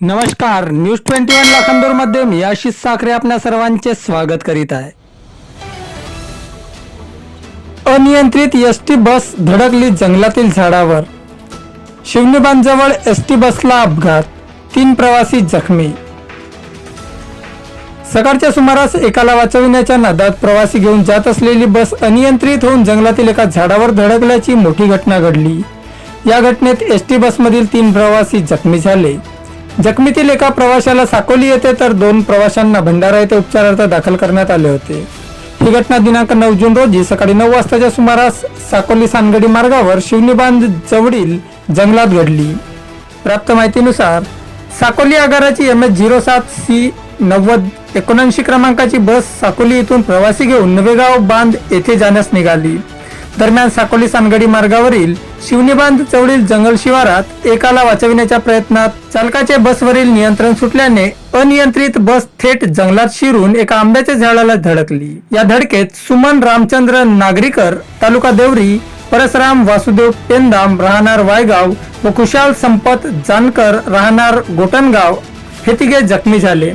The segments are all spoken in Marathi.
नमस्कार न्यूज ट्वेंटी वन लाखांदूरमध्ये मी आशिष साखरे आपल्या सर्वांचे स्वागत करीत आहे. अनियंत्रित एस टी बस धडकली जंगलातील झाडावर. शिवनीबांजवळ एस टी बसला अपघात तीन प्रवासी जखमी. सकाळच्या सुमारास एकाला वाचविण्याच्या नादात प्रवासी घेऊन जात असलेली बस अनियंत्रित होऊन जंगलातील एका झाडावर धडकल्याची मोठी घटना घडली. या घटनेत एस टी बसमधील तीन प्रवासी जखमी झाले. जखमीतील एका प्रवाशाला साकोली येथे तर दोन प्रवाशांना भंडारा येथे उपचारार्थ दाखल करण्यात आले होते. ही घटना दिनांक नऊ जून रोजी सकाळी नऊ वाजताच्या सुमारास साकोली सानगडी मार्गावर शिवनीबांध जवळील जंगलात घडली. प्राप्त माहितीनुसार साकोली आगाराची एम एच झिरो सात सी नव्वद एकोणऐंशी क्रमांकाची बस साकोली येथून प्रवासी घेऊन नवेगाव बांध येथे जाण्यास निघाली. दरम्यान साकोली सानगडी मार्गावरील शिवनीबांध चौडील जंगल शिवारात एकाला वाचविण्याच्या प्रयत्नात चालकाचे बसवरील नियंत्रण सुटल्याने अनियंत्रित बस थेट जंगलात शिरून एका आंब्याच्या झाडाला धडकली. या धडकेत सुमन रामचंद्र नागरीकर तालुका देवरी परसराम वासुदेव पेंदाम राहणार वायगाव व कुशाल संपत जानकर राहणार गोटनगाव हे तिघे जखमी झाले.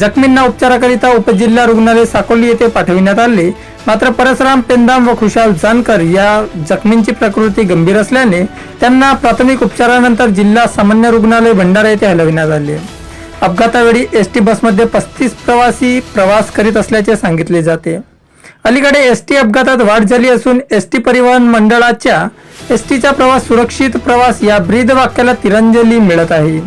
जखमींना उपचाराकरिता उपजिल्हा रुग्णालय साकोली येथे पाठविण्यात आले. मात्र परसराम पेंदाम व खुशाल जानकर या जखमींची प्रकृती गंभीर असल्याने त्यांना प्राथमिक उपचारानंतर जिल्हा सामान्य रुग्णालय भंडारा येथे हलविण्यात आले. अपघातावेळी एस टी बसमध्ये पस्तीस प्रवासी प्रवास करीत असल्याचे सांगितले जाते. अलीकडे एस टी अपघातात वाढ झाली असून एस टी परिवहन मंडळाच्या एस टीचा प्रवास सुरक्षित प्रवास या ब्रीद वाक्याला तिरंजली मिळत आहे.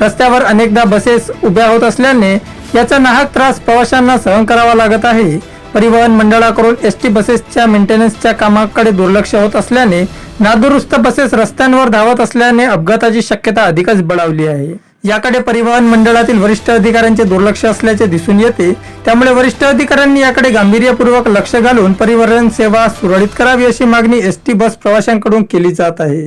रस्त्यावर अनेकदा बसेस उभ्या होत असल्याने याचा नाहक त्रास प्रवाशांना सहन करावा लागत आहे. परिवहन मंडळाकडून एस टी बसेसच्या मेंटेनन्सच्या कामाकडे दुर्लक्ष होत असल्याने नादुरुस्त बसेस रस्त्यांवर धावत असल्याने अपघाताची शक्यता अधिकच बळावली आहे. याकडे परिवहन मंडळातील वरिष्ठ अधिकाऱ्यांचे दुर्लक्ष असल्याचे दिसून येते. त्यामुळे वरिष्ठ अधिकाऱ्यांनी याकडे गांभीर्यपूर्वक लक्ष घालून परिवहन सेवा सुरळीत करावी अशी मागणी एस टी बस प्रवाशांकडून केली जात आहे.